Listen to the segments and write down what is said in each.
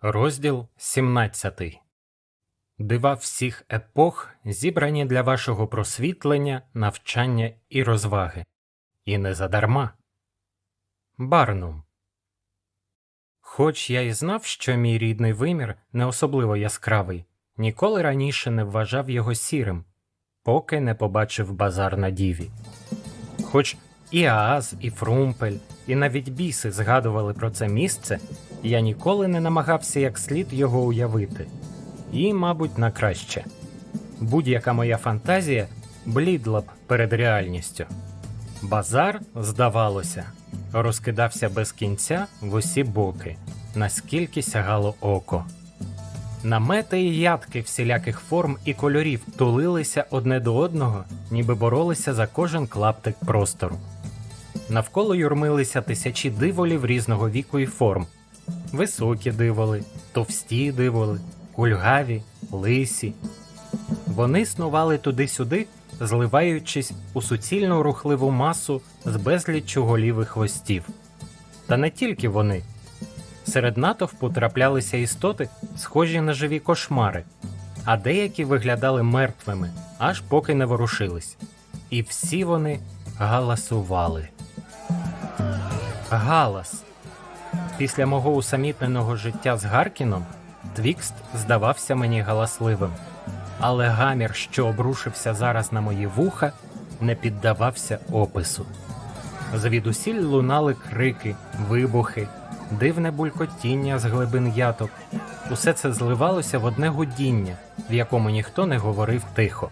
Розділ 17. Дива всіх епох зібрані для вашого просвітлення, навчання і розваги. І не задарма. Барнум. Хоч я й знав, що мій рідний вимір не особливо яскравий, ніколи раніше не вважав його сірим, поки не побачив базар на діві. Хоч і Ааз, і Фрумпель, і навіть біси згадували про це місце, я ніколи не намагався як слід його уявити. І, мабуть, на краще. Будь-яка моя фантазія блідла б перед реальністю. Базар, здавалося, розкидався без кінця в усі боки, наскільки сягало око. Намети і ядки всіляких форм і кольорів тулилися одне до одного, ніби боролися за кожен клаптик простору. Навколо юрмилися тисячі диволів різного віку і форм: високі диволи, товсті диволи, кульгаві, лисі. Вони снували туди-сюди, зливаючись у суцільну рухливу масу з безліччю голів хвостів. Та не тільки вони. Серед натовпу траплялися істоти, схожі на живі кошмари, а деякі виглядали мертвими, аж поки не ворушились. І всі вони галасували. Галас. Після мого усамітненого життя з Гаркіном Твікст здавався мені галасливим, але гамір, що обрушився зараз на мої вуха, не піддавався опису. Звідусіль лунали крики, вибухи, дивне булькотіння з глибин яток. Усе це зливалося в одне гудіння, в якому ніхто не говорив тихо.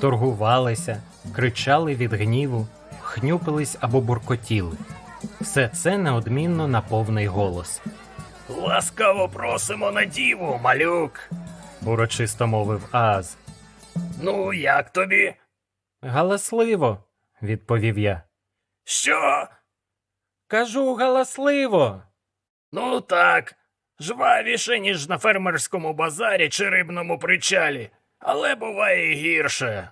Торгувалися, кричали від гніву, хнюпились або буркотіли. Все це неодмінно на повний голос. Ласкаво просимо на діву, малюк. урочисто мовив Ааз. Ну, як тобі? Галасливо, відповів я. Що? Кажу галасливо. Ну так, жвавіше, ніж на фермерському базарі чи рибному причалі, але буває і гірше.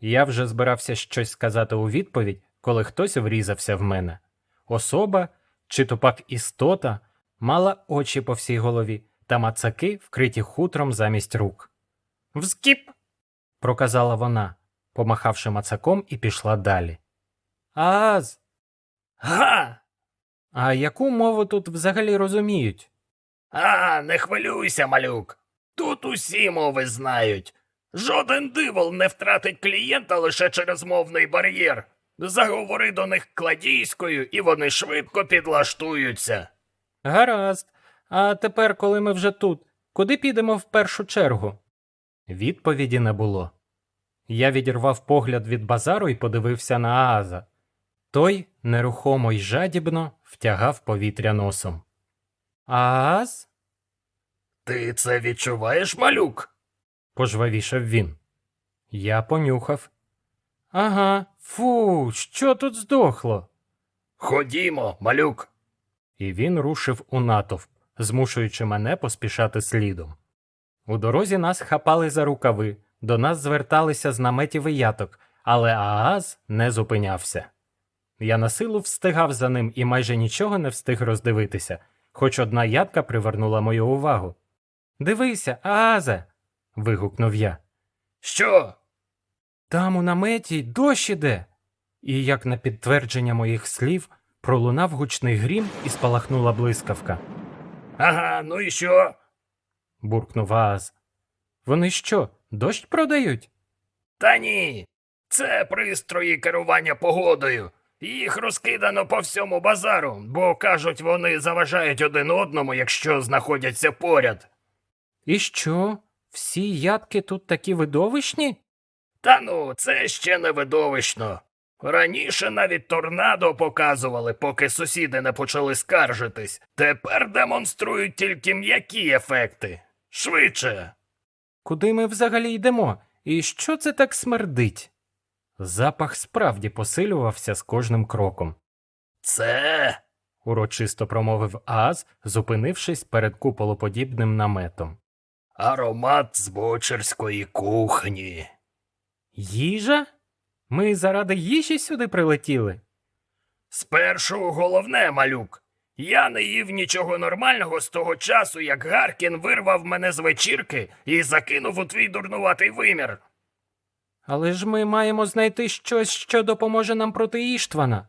Я вже збирався щось сказати у відповідь, коли хтось врізався в мене. Особа, чи то пак істота, мала очі по всій голові та мацаки, вкриті хутром замість рук. Взкіп. проказала вона, помахавши мацаком, і пішла далі. Ааз, Га! а яку мову тут взагалі розуміють? А, не хвилюйся, малюк. Тут усі мови знають. Жоден дивол не втратить клієнта лише через мовний бар'єр. Заговори до них кладійською, і вони швидко підлаштуються. Гаразд. А тепер, коли ми вже тут, куди підемо в першу чергу? Відповіді не було. Я відірвав погляд від базару і подивився на Ааза. Той нерухомо й жадібно втягав повітря носом. Ааз? Ти це відчуваєш, малюк? пожвавішав він. Я понюхав. Ага, фу, що тут здохло? Ходімо, малюк. І він рушив у натовп, змушуючи мене поспішати слідом. У дорозі нас хапали за рукави, до нас зверталися з наметів і яток, але Ааз не зупинявся. Я на силу встигав за ним і майже нічого не встиг роздивитися, хоч одна ядка привернула мою увагу. Дивися, Ааза. вигукнув я. Що? Там у наметі дощ іде. І як на підтвердження моїх слів пролунав гучний грім і спалахнула блискавка. Ага, ну і що? буркнув Ааз. Вони що, дощ продають? Та ні. Це пристрої керування погодою. Їх розкидано по всьому базару, бо кажуть, вони заважають один одному, якщо знаходяться поряд. І що? Всі ядки тут такі видовищні? Та ну, це ще не видовищно. Раніше навіть торнадо показували, поки сусіди не почали скаржитись. Тепер демонструють тільки м'які ефекти. Швидше. Куди ми взагалі йдемо? І що це так смердить? Запах справді посилювався з кожним кроком. Це. урочисто промовив Ааз, зупинившись перед куполоподібним наметом. Аромат з бочерської кухні. Їжа? Ми заради їжі сюди прилетіли? Спершу головне, малюк. Я не їв нічого нормального з того часу, як Гаркін вирвав мене з вечірки і закинув у твій дурнуватий вимір. Але ж ми маємо знайти щось, що допоможе нам проти Іштвана.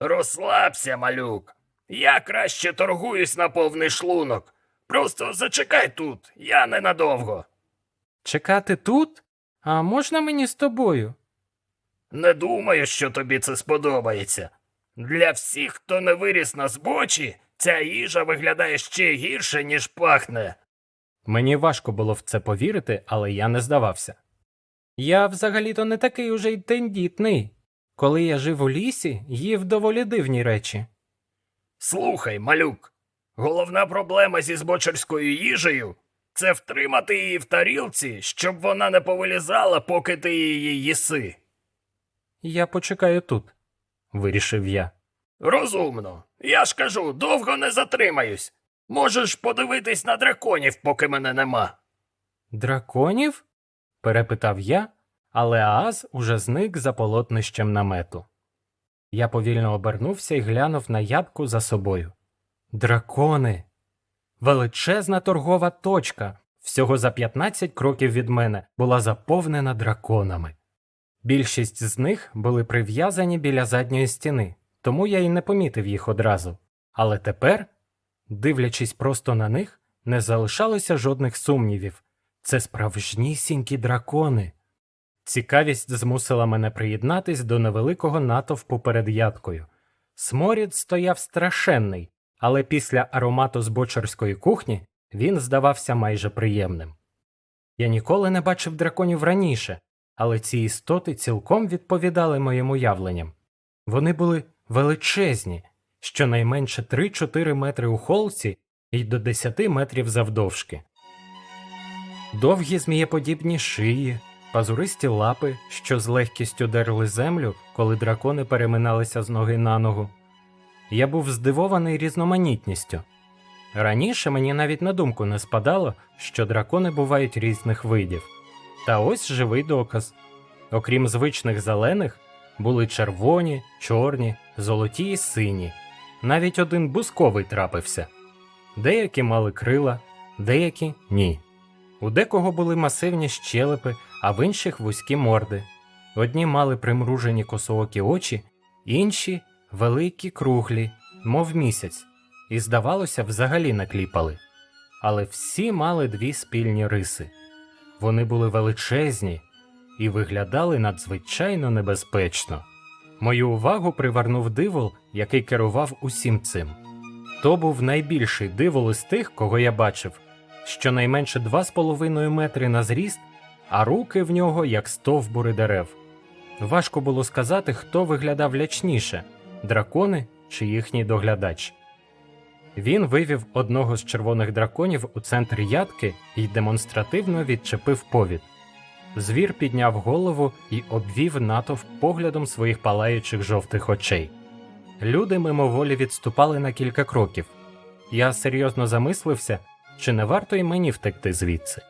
Розслабся, малюк. Я краще торгуюсь на повний шлунок. Просто зачекай тут, я ненадовго. Чекати тут? А можна мені з тобою? Не думаю, що тобі це сподобається. Для всіх, хто не виріс на збочі, ця їжа виглядає ще гірше, ніж пахне. Мені важко було в це повірити, але я не здавався. Я взагалі-то не такий уже й тендітний. Коли я жив у лісі, їв доволі дивні речі. Слухай, малюк, головна проблема зі збочерською їжею це втримати її в тарілці, щоб вона не повилізала, поки ти її їси. Я почекаю тут, вирішив я. Розумно. Я ж кажу, довго не затримаюсь. Можеш подивитись на драконів, поки мене нема. Драконів? перепитав я, але Ааз уже зник за полотнищем намету. Я повільно обернувся і глянув на ядку за собою. Дракони. Величезна торгова точка, всього за 15 кроків від мене, була заповнена драконами. Більшість з них були прив'язані біля задньої стіни, тому я й не помітив їх одразу. Але тепер, дивлячись просто на них, не залишалося жодних сумнівів. Це справжнісінькі дракони. Цікавість змусила мене приєднатись до невеликого натовпу перед ядкою. Сморід стояв страшенний, але після аромату збочерської кухні він здавався майже приємним. Я ніколи не бачив драконів раніше, але ці істоти цілком відповідали моїм уявленням. Вони були величезні, щонайменше 3-4 метри у холці і до 10 метрів завдовжки. Довгі змієподібні шиї, пазуристі лапи, що з легкістю дерли землю, коли дракони переминалися з ноги на ногу. Я був здивований різноманітністю. Раніше мені навіть на думку не спадало, що дракони бувають різних видів. Та ось живий доказ. Окрім звичних зелених, були червоні, чорні, золоті і сині. Навіть один бусковий трапився. Деякі мали крила, деякі ні. У декого були масивні щелепи, а в інших вузькі морди. Одні мали примружені косоокі очі, інші великі круглі, мов місяць, і, здавалося, взагалі не кліпали. Але всі мали дві спільні риси. Вони були величезні і виглядали надзвичайно небезпечно. Мою увагу привернув дивол, який керував усім цим. То був найбільший дивол із тих, кого я бачив, щонайменше 2,5 метри на зріст, а руки в нього як стовбури дерев. Важко було сказати, хто виглядав лячніше дракони чи їхній доглядач. Він вивів одного з червоних драконів у центр ядки і демонстративно відчепив повід. Звір підняв голову і обвів натовп поглядом своїх палаючих жовтих очей. Люди мимоволі відступали на кілька кроків. Я серйозно замислився, чи не варто й мені втекти звідси.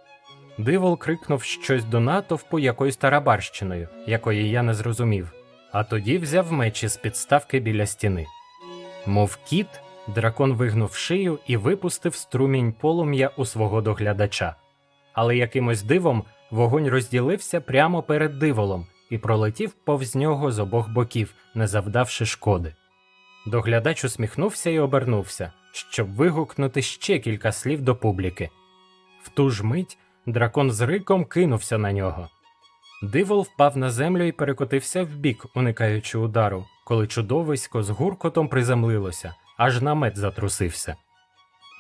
Дивол крикнув щось до натовпу якоюсь тарабарщиною, якої я не зрозумів, а тоді взяв меч із підставки біля стіни. Мов кіт, дракон вигнув шию і випустив струмінь полум'я у свого доглядача. Але якимось дивом вогонь розділився прямо перед диволом і пролетів повз нього з обох боків, не завдавши шкоди. Доглядач усміхнувся і обернувся, щоб вигукнути ще кілька слів до публіки. В ту ж мить дракон з риком кинувся на нього. Дивол впав на землю і перекотився вбік, уникаючи удару, коли чудовисько з гуркотом приземлилося, аж намет затрусився.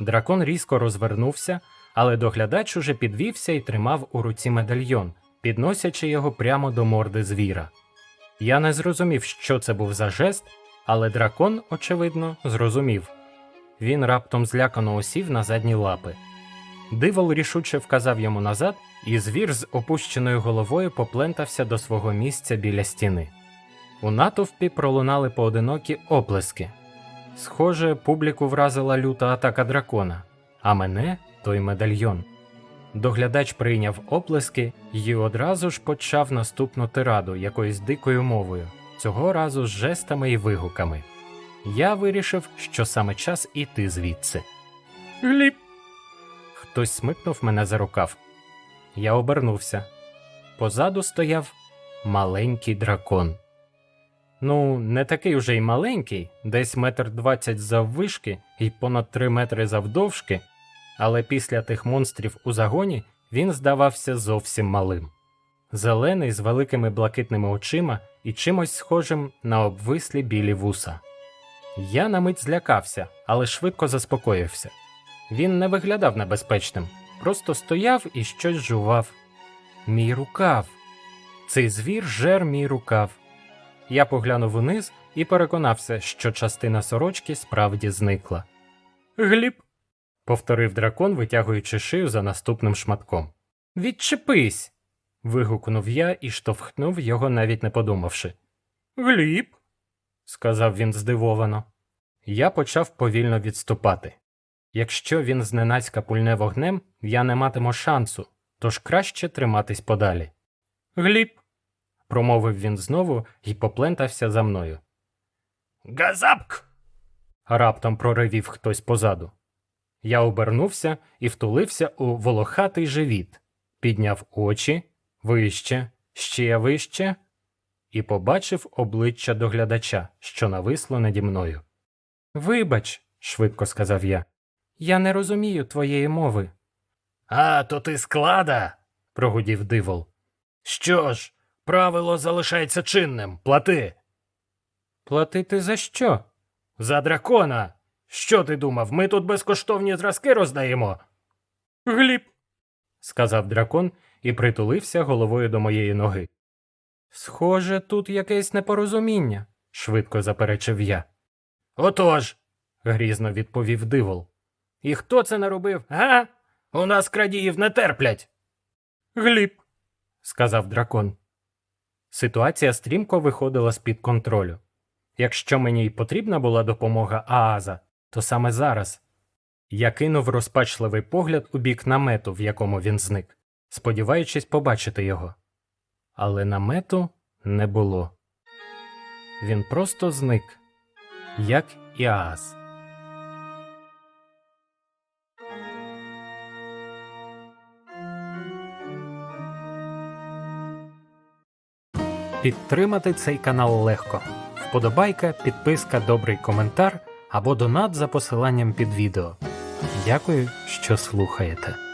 Дракон різко розвернувся, але доглядач уже підвівся і тримав у руці медальйон, підносячи його прямо до морди звіра. Я не зрозумів, що це був за жест, але дракон, очевидно, зрозумів. Він раптом злякано осів на задні лапи. Дивол рішуче вказав йому назад, і звір з опущеною головою поплентався до свого місця біля стіни. У натовпі пролунали поодинокі оплески. Схоже, публіку вразила люта атака дракона, а мене той медальйон. Доглядач прийняв оплески і одразу ж почав наступну тираду якоюсь дикою мовою, цього разу з жестами і вигуками. Я вирішив, що саме час іти звідси. Гліб. Хтось смикнув мене за рукав. Я обернувся. Позаду стояв маленький дракон. Ну, не такий уже й маленький, десь метр двадцять заввишки і понад три метри завдовжки, але після тих монстрів у загоні він здавався зовсім малим. Зелений з великими блакитними очима і чимось схожим на обвислі білі вуса. Я на мить злякався, але швидко заспокоївся. Він не виглядав небезпечним, просто стояв і щось жував. Мій рукав. Цей звір жер мій рукав. Я поглянув униз і переконався, що частина сорочки справді зникла. Гліб. повторив дракон, витягуючи шию за наступним шматком. Відчепись. вигукнув я і штовхнув його, навіть не подумавши. Гліб. сказав він здивовано. Я почав повільно відступати. Якщо він зненацька пульне вогнем, я не матиму шансу, тож краще триматись подалі. Гліб. промовив він знову і поплентався за мною. Газапк! Раптом проривів хтось позаду. Я обернувся і втулився у волохатий живіт, підняв очі вище, ще вище, і побачив обличчя доглядача, що нависло наді мною. Вибач, швидко сказав я. Я не розумію твоєї мови, А, то ти склада. прогудів дивол. Що ж, правило залишається чинним. Плати. Платити за що? За дракона. Що ти думав, ми тут безкоштовні зразки роздаємо? Гліб, сказав дракон і притулився головою до моєї ноги. Схоже, тут якесь непорозуміння, швидко заперечив я. Отож. грізно відповів дивол. І хто це наробив, га? У нас крадіїв не терплять. Гліб, сказав дракон. Ситуація стрімко виходила з-під контролю. Якщо мені й потрібна була допомога Ааза, то саме зараз. Я кинув розпачливий погляд у бік намету, в якому він зник, сподіваючись побачити його. Але намету не було. Він просто зник, як і Ааз. Підтримати цей канал легко. Вподобайка, підписка, добрий коментар або донат за посиланням під відео. Дякую, що слухаєте.